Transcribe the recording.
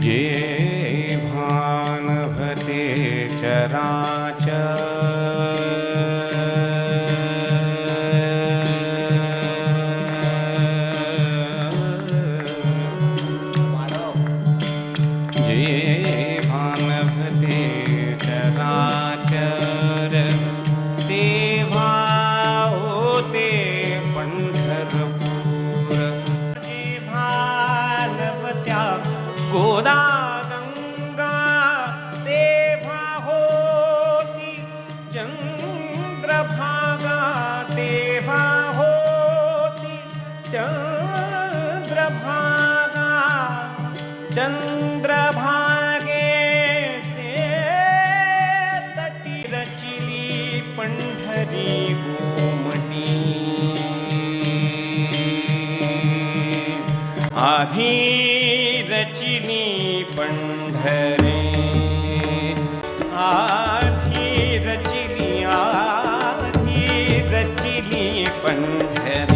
जे। भानभते चराचर जे। गोदा गंगा देवा होती चंद्रभागा देवा होती चंद्रभागा चंद्रभागे से तटी रचिली पंढरी गोमटी चिनी पण्ठरे आधी रचनी पण्ठ